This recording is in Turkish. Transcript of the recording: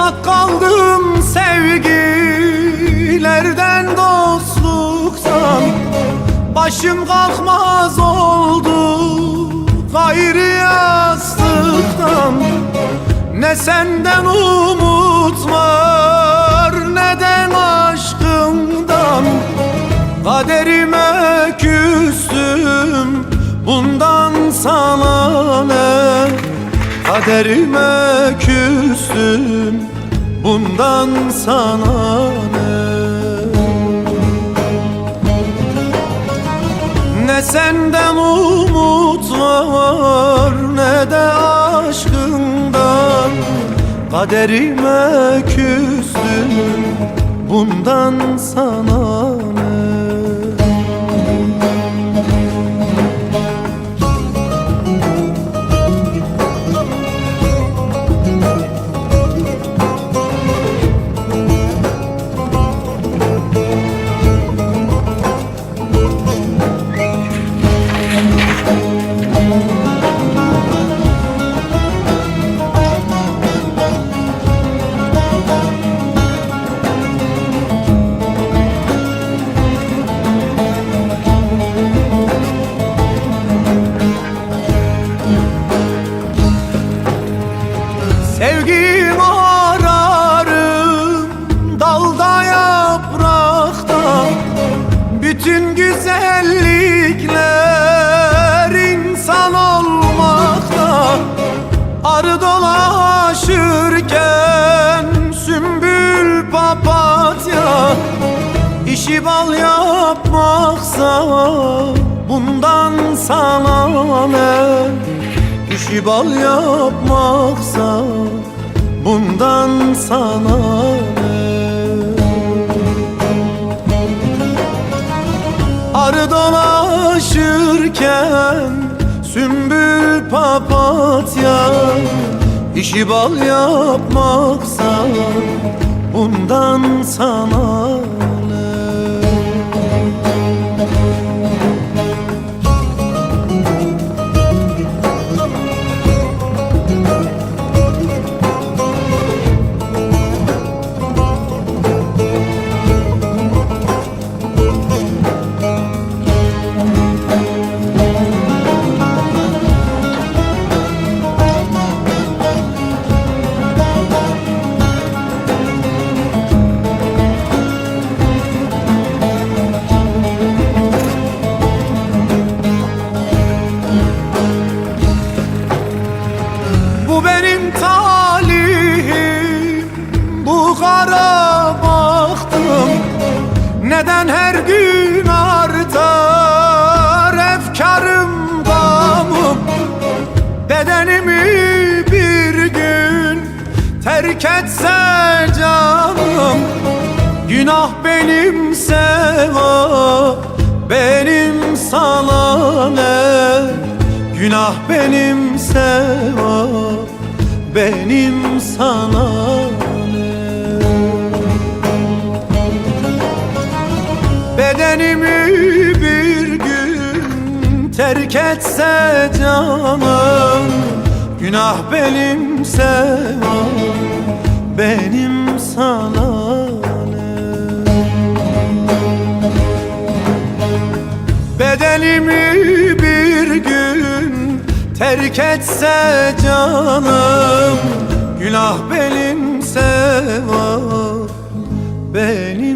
Uzak kaldım sevgilerden dostluktan. Başım kalkmaz oldu gayrı yastıktan. Ne senden umut var Kaderime küstüm bundan sana ne? Ne senden umut var ne de aşkından. Kaderime küstüm bundan sana ne Bütün güzellikler insan olmakta. Arı dolaşırken sümbül papatya. İşi bal yapmaksa bundan sana ne? İşi bal yapmaksa bundan sana dolaşırken sümbül papatya İşi bal yapmaksa bundan sana Neden her gün artar Efkarım gamım Bedenimi bir gün Terk etse canım Günah benim seva Benim sana ne? Günah benim sevap Benim sana Bedenimi bir gün terk etse canım Günah benim sevap Benim sana Bedenimi bir gün terk etse canım Günah benim sevap benim